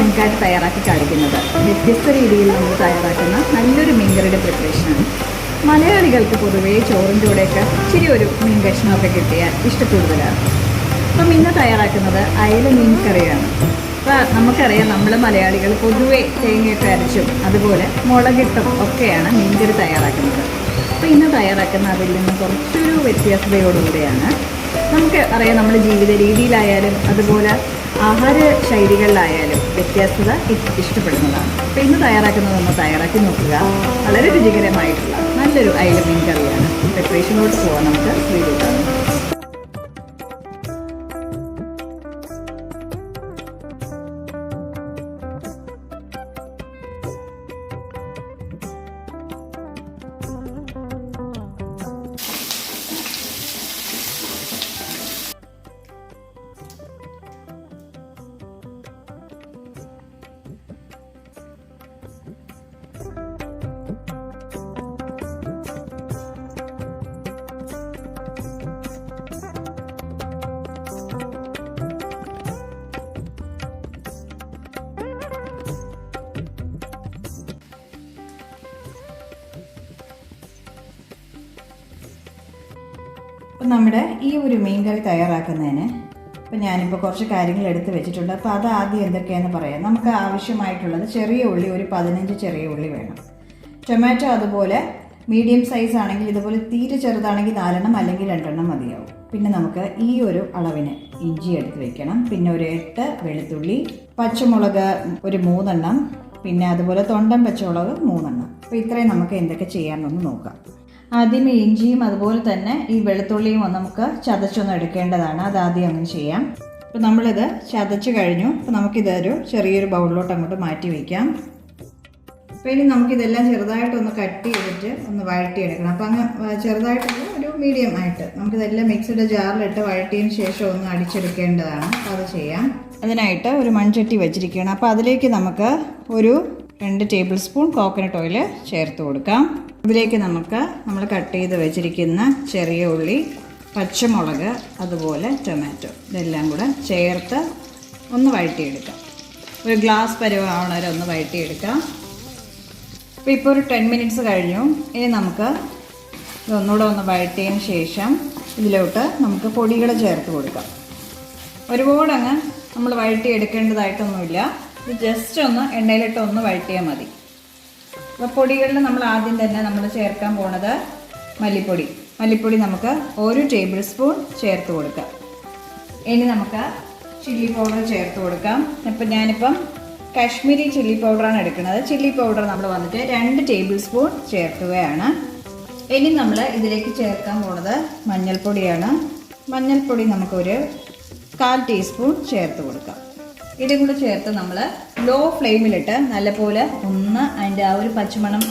നിങ്ങൾക്കായിട്ട് തയ്യാറാക്കി കാണിക്കുന്നത്. വ്യത്യസ്ത രീതിയിൽ നമ്മൾ തയ്യാറാക്കുന്ന നല്ലൊരു മീൻകറിയുടെ പ്രിപ്പറേഷനാണ് മലയാളികൾക്ക് പൊതുവേ ചോറിന്റെ കൂടെയൊക്കെ ഇച്ചിരി ഒരു മീൻ കഷ്ണമൊക്കെ കിട്ടിയാൽ ഇഷ്ടക്കൂടുതലാണ് അപ്പം ഇന്ന് തയ്യാറാക്കുന്നത് അയല മീൻ കറിയാണ്. അപ്പോൾ നമുക്കറിയാം നമ്മൾ മലയാളികൾ പൊതുവേ തേങ്ങയൊക്കെ അരച്ചും അതുപോലെ മുളകിട്ടും ഒക്കെയാണ് മീൻകറി തയ്യാറാക്കുന്നത്. അപ്പോൾ ഇന്ന് തയ്യാറാക്കുന്ന അതിൽ നിന്ന് കുറച്ചൊരു വ്യത്യാസതയോടുകൂടെയാണ്. നമുക്ക് അറിയാം നമ്മുടെ ജീവിത രീതിയിലായാലും അതുപോലെ ആഹാര ശൈലികളിലായാലും വ്യത്യസ്തത ഇ- ഇഷ്ടപ്പെടുന്നതാണ്. അപ്പോൾ ഇന്ന് തയ്യാറാക്കുന്നത് നമ്മൾ തയ്യാറാക്കി നോക്കുക. വളരെ രുചികരമായിട്ടുള്ള നല്ലൊരു അയല മീൻ കറിയാണ് പ്രിപ്പറേഷനോട് പോകാൻ നമുക്ക്. വീഡിയോ കാണാം. അപ്പം നമ്മുടെ ഈ ഒരു മീൻ കറി തയ്യാറാക്കുന്നതിന് ഇപ്പം ഞാനിപ്പോൾ കുറച്ച് കാര്യങ്ങൾ എടുത്ത് വെച്ചിട്ടുണ്ട്. അപ്പോൾ അത് ആദ്യം എന്തൊക്കെയാണെന്ന് പറയാം. നമുക്ക് ആവശ്യമായിട്ടുള്ളത് ചെറിയ ഉള്ളി ഒരു പതിനഞ്ച് ചെറിയ ഉള്ളി വേണം. ടൊമാറ്റോ അതുപോലെ മീഡിയം സൈസ് ആണെങ്കിൽ ഇതുപോലെ തീരെ ചെറുതാണെങ്കിൽ നാലെണ്ണം അല്ലെങ്കിൽ രണ്ടെണ്ണം മതിയാവും. പിന്നെ നമുക്ക് ഈ ഒരു അളവിന് ഇഞ്ചി എടുത്ത് വെക്കണം. പിന്നെ ഒരു എട്ട് വെളുത്തുള്ളി പച്ചമുളക് ഒരു മൂന്നെണ്ണം പിന്നെ അതുപോലെ തൊണ്ടൻ പച്ചമുളക് മൂന്നെണ്ണം. അപ്പോൾ ഇത്രയും നമുക്ക് എന്തൊക്കെ ചെയ്യാമെന്നൊന്ന് നോക്കാം. ആദ്യം ഇഞ്ചിയും അതുപോലെ തന്നെ ഈ വെളുത്തുള്ളിയും നമുക്ക് ചതച്ചൊന്ന് എടുക്കേണ്ടതാണ്. അത് ആദ്യം അങ്ങനെ ചെയ്യാം. അപ്പോൾ നമ്മളിത് ചതച്ച് കഴിഞ്ഞു. അപ്പോൾ നമുക്കിതൊരു ചെറിയൊരു ബൗളിലോട്ട് അങ്ങോട്ട് മാറ്റി വയ്ക്കാം അപ്പോൾ ഇനി നമുക്കിതെല്ലാം ചെറുതായിട്ടൊന്ന് കട്ട് ചെയ്തിട്ട് ഒന്ന് വഴട്ടിയെടുക്കണം അപ്പോൾ അങ്ങ് ചെറുതായിട്ടുള്ള ഒരു മീഡിയം ആയിട്ട് നമുക്കിതെല്ലാം മിക്സിയുടെ ജാറിലിട്ട് വഴട്ടിയതിന് ശേഷം ഒന്ന് അടിച്ചെടുക്കേണ്ടതാണ്. അപ്പോൾ അത് ചെയ്യാം. അതിനായിട്ട് ഒരു മൺചട്ടി വെച്ചിരിക്കുകയാണ്. അപ്പോൾ അതിലേക്ക് നമുക്ക് ഒരു രണ്ട് ടേബിൾ സ്പൂൺ കോക്കനട്ട് ഓയിൽ ചേർത്ത് കൊടുക്കാം. ഇതിലേക്ക് നമുക്ക് നമ്മൾ കട്ട് ചെയ്ത് വെച്ചിരിക്കുന്ന ചെറിയ ഉള്ളി പച്ചമുളക് അതുപോലെ ടൊമാറ്റോ. ഇതെല്ലാം കൂടെ ചേർത്ത് ഒന്ന് വഴറ്റിയെടുക്കാം. ഒരു ഗ്ലാസ് പരുവാവണ വരെ ഒന്ന് വഴറ്റിയെടുക്കാം. അപ്പോൾ ഇപ്പോൾ ഒരു ടെൻ മിനിറ്റ്സ് കഴിഞ്ഞു. ഇനി നമുക്ക് ഇതൊന്നുകൂടെ ഒന്ന് വഴറ്റിയതിന് ശേഷം ഇതിലോട്ട് നമുക്ക് പൊടികൾ ചേർത്ത് കൊടുക്കാം. ഒരുപാട് അങ്ങ് നമ്മൾ വഴറ്റി എടുക്കേണ്ടതായിട്ടൊന്നുമില്ല ഇത് ജസ്റ്റ് ഒന്ന് എണ്ണയിലിട്ട് ഒന്ന് വഴറ്റിയാൽ മതി. അപ്പോൾ പൊടികളിൽ നമ്മൾ ആദ്യം തന്നെ നമ്മൾ ചേർക്കാൻ പോണത് മല്ലിപ്പൊടി. മല്ലിപ്പൊടി നമുക്ക് ഒരു ടേബിൾ സ്പൂൺ ചേർത്ത് കൊടുക്കാം. ഇനി നമുക്ക് ചില്ലി പൗഡർ ചേർത്ത് കൊടുക്കാം. ഇപ്പം ഞാനിപ്പം കാശ്മീരി ചില്ലി പൗഡറാണ് എടുക്കുന്നത്. ചില്ലി പൗഡർ നമ്മൾ വന്നിട്ട് രണ്ട് ടേബിൾ സ്പൂൺ ചേർക്കുകയാണ്. ഇനി നമ്മൾ ഇതിലേക്ക് ചേർക്കാൻ പോണത് മഞ്ഞൾപ്പൊടിയാണ്. മഞ്ഞൾപ്പൊടി നമുക്കൊരു കാൽ ടീസ്പൂൺ ചേർത്ത് കൊടുക്കാം. ഇതും കൂടെ ചേർത്ത് നമ്മൾ ലോ ഫ്ലെയിമിലിട്ട് നല്ലപോലെ ഒന്ന് അതിന്റെ ആ ഒരു പച്ചമണം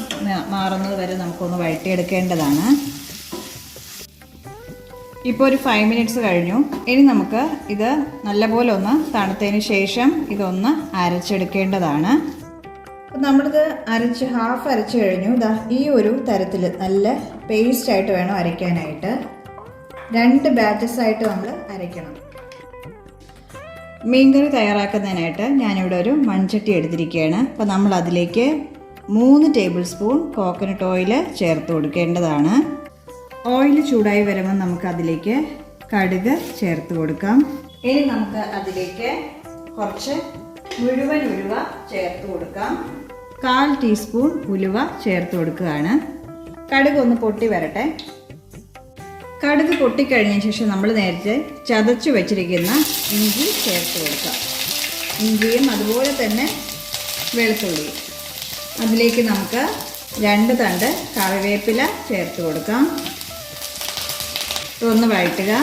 മാറുന്നത് വരെ നമുക്കൊന്ന് വഴറ്റിയെടുക്കേണ്ടതാണ്. ഇപ്പോൾ ഒരു ഫൈവ് മിനിറ്റ്സ് കഴിഞ്ഞു. ഇനി നമുക്ക് ഇത് നല്ലപോലെ ഒന്ന് തണുത്തതിന് ശേഷം ഇതൊന്ന് അരച്ചെടുക്കേണ്ടതാണ്. നമ്മളിത് അരച്ച് ഹാഫ് അരച്ച് കഴിഞ്ഞു. ഇതാ ഈ ഒരു തരത്തിൽ നല്ല പേസ്റ്റ് ആയിട്ട് വേണം അരയ്ക്കാനായിട്ട്. രണ്ട് ബാച്ചസ് ആയിട്ട് നമ്മൾ അരയ്ക്കണം. മീൻകറി തയ്യാറാക്കുന്നതിനായിട്ട് ഞാനിവിടെ ഒരു മൺചട്ടി എടുത്തിരിക്കുകയാണ്. അപ്പോൾ നമ്മൾ അതിലേക്ക് മൂന്ന് ടേബിൾ സ്പൂൺ കോക്കനട്ട് ഓയിൽ ചേർത്ത് കൊടുക്കേണ്ടതാണ്. ഓയിൽ ചൂടായി വരുമ്പോൾ നമുക്ക് അതിലേക്ക് കടുക് ചേർത്ത് കൊടുക്കാം. ഇനി നമുക്ക് അതിലേക്ക് കുറച്ച് മുഴുവൻ ഉലുവ ചേർത്ത് കൊടുക്കാം. കാൽ ടീസ്പൂൺ ഉലുവ ചേർത്ത് കൊടുക്കുകയാണ്. കടുക് ഒന്ന് പൊട്ടി വരട്ടെ. കടുക് പൊട്ടിക്കഴിഞ്ഞ ശേഷം നമ്മൾ നേരത്തെ ചതച്ചു വെച്ചിരിക്കുന്ന ഇഞ്ചി ചേർത്ത് കൊടുക്കാം. ഇഞ്ചിയും അതുപോലെ തന്നെ വെളുത്തുള്ളിയും. അതിലേക്ക് നമുക്ക് രണ്ട് തണ്ട് കറിവേപ്പില ചേർത്ത് കൊടുക്കാം. ഒന്ന് വഴറ്റുക.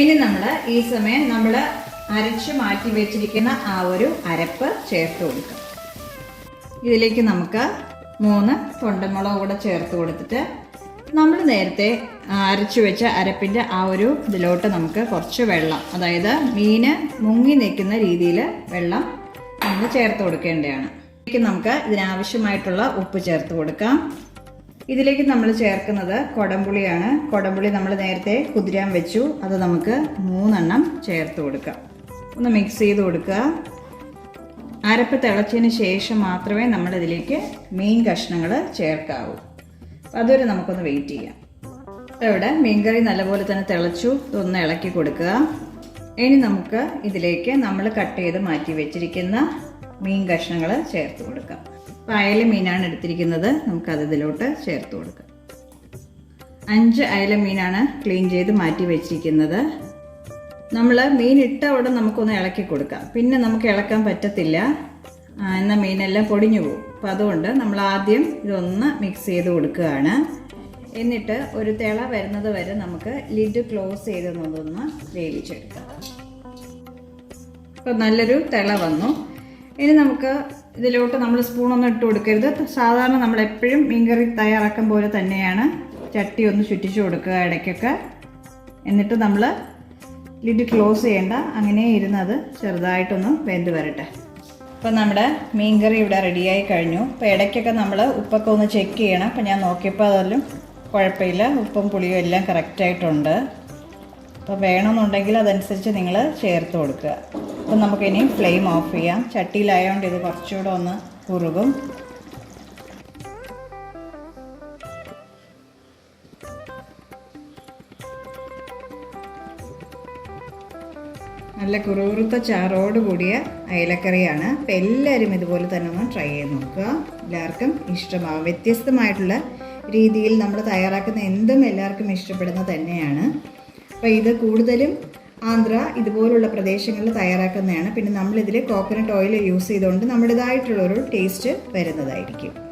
ഇനി നമ്മൾ ഈ സമയം നമ്മൾ അരച്ച് മാറ്റി വെച്ചിരിക്കുന്ന ആ ഒരു അരപ്പ് ചേർത്ത് കൊടുക്കാം. ഇതിലേക്ക് നമുക്ക് മൂന്ന് തൊണ്ടമുളക് കൂടെ ചേർത്ത് കൊടുത്തിട്ട് നമ്മൾ നേരത്തെ അരച്ചു വെച്ച അരപ്പിന്റെ ആ ഒരു ഇതിലോട്ട് നമുക്ക് കുറച്ച് വെള്ളം അതായത് മീന് മുങ്ങി നിൽക്കുന്ന രീതിയിൽ വെള്ളം നമ്മൾ ചേർത്ത് കൊടുക്കേണ്ടതാണ്. ഇതിലേക്ക് നമുക്ക് ഇതിനാവശ്യമായിട്ടുള്ള ഉപ്പ് ചേർത്ത് കൊടുക്കാം. ഇതിലേക്ക് നമ്മൾ ചേർക്കുന്നത് കൊടംപുളിയാണ്. കൊടംപുളി നമ്മൾ നേരത്തെ കുതിരാൻ വെച്ചു. അത് നമുക്ക് മൂന്നെണ്ണം ചേർത്ത് കൊടുക്കാം. ഒന്ന് മിക്സ് ചെയ്ത് കൊടുക്കുക. അരപ്പ് തിളച്ചതിന് ശേഷം മാത്രമേ നമ്മൾ ഇതിലേക്ക് മീൻ കഷ്ണങ്ങൾ ചേർക്കാവൂ. അതുവരെ നമുക്കൊന്ന് വെയിറ്റ് ചെയ്യാം. ഇവിടെ മീൻകറി നല്ലപോലെ തന്നെ തിളച്ചു. ഇതൊന്ന് ഇളക്കി കൊടുക്കുക. ഇനി നമുക്ക് ഇതിലേക്ക് നമ്മൾ കട്ട് ചെയ്ത് മാറ്റി വെച്ചിരിക്കുന്ന മീൻ കഷ്ണങ്ങൾ ചേർത്ത് കൊടുക്കാം. അയല മീനാണ് എടുത്തിരിക്കുന്നത്. നമുക്കത് ഇതിലോട്ട് ചേർത്ത് കൊടുക്കാം. അഞ്ച് അയല മീനാണ് ക്ലീൻ ചെയ്ത് മാറ്റി വെച്ചിരിക്കുന്നത്. നമ്മൾ മീൻ ഇട്ട ഉടൻ നമുക്കൊന്ന് ഇളക്കി കൊടുക്കാം. പിന്നെ നമുക്ക് ഇളക്കാൻ പറ്റത്തില്ല. എന്നാൽ മീനെല്ലാം പൊടിഞ്ഞു പോകും. അപ്പം അതുകൊണ്ട് നമ്മൾ ആദ്യം ഇതൊന്ന് മിക്സ് ചെയ്ത് കൊടുക്കുകയാണ്. എന്നിട്ട് ഒരു തിള വരുന്നത് വരെ നമുക്ക് ലിഡ് ക്ലോസ് ചെയ്തൊന്നൊന്ന് വേവിച്ചെടുക്കാം. ഇപ്പം നല്ലൊരു തിള വന്നു. ഇനി നമുക്ക് ഇതിലോട്ട് നമ്മൾ സ്പൂണൊന്നും ഇട്ട് കൊടുക്കരുത്. സാധാരണ നമ്മൾ എപ്പോഴും മീൻകറി തയ്യാറാക്കും പോലെ തന്നെയാണ്. ചട്ടി ഒന്ന് ചുറ്റിച്ചു കൊടുക്കുക ഇടയ്ക്കൊക്കെ. എന്നിട്ട് നമ്മൾ ലിഡ് ക്ലോസ് ചെയ്യേണ്ട. അങ്ങനെ ഇരുന്നത് ചെറുതായിട്ടൊന്ന് വെന്ത് വരട്ടെ. ഇപ്പം നമ്മുടെ മീൻകറി ഇവിടെ റെഡിയായി കഴിഞ്ഞു. അപ്പോൾ ഇടയ്ക്കൊക്കെ നമ്മൾ ഉപ്പൊക്കെ ഒന്ന് ചെക്ക് ചെയ്യണം. അപ്പം ഞാൻ നോക്കിയപ്പോൾ അതെല്ലാം കുഴപ്പമില്ല. ഉപ്പും പുളിയും എല്ലാം കറക്റ്റായിട്ടുണ്ട് അപ്പോൾ വേണമെന്നുണ്ടെങ്കിൽ അതനുസരിച്ച് നിങ്ങൾ ചേർത്ത് കൊടുക്കുക. അപ്പം നമുക്കിനി ഫ്ലെയിം ഓഫ് ചെയ്യാം. ചട്ടിയിലായതുകൊണ്ട് ഇത് കുറച്ചുകൂടെ ഒന്ന് കുറുകും. നല്ല കുറുകുറുത്ത ചാറോട് കൂടിയ അയലക്കറിയാണ്. അപ്പം എല്ലാവരും ഇതുപോലെ തന്നെ ഒന്ന് ട്രൈ ചെയ്ത് നോക്കുക. എല്ലാവർക്കും ഇഷ്ടമാവും. വ്യത്യസ്തമായിട്ടുള്ള രീതിയിൽ നമ്മൾ തയ്യാറാക്കുന്ന എന്തും എല്ലാവർക്കും ഇഷ്ടപ്പെടുന്നത് തന്നെയാണ്. അപ്പോൾ ഇത് കൂടുതലും ആന്ധ്ര ഇതുപോലുള്ള പ്രദേശങ്ങളിൽ തയ്യാറാക്കുന്നതാണ്. പിന്നെ നമ്മളിതിൽ കോക്കനട്ട് ഓയിൽ യൂസ് ചെയ്തുകൊണ്ട് നമ്മുടേതായിട്ടുള്ളൊരു ടേസ്റ്റ് വരുന്നതായിരിക്കും.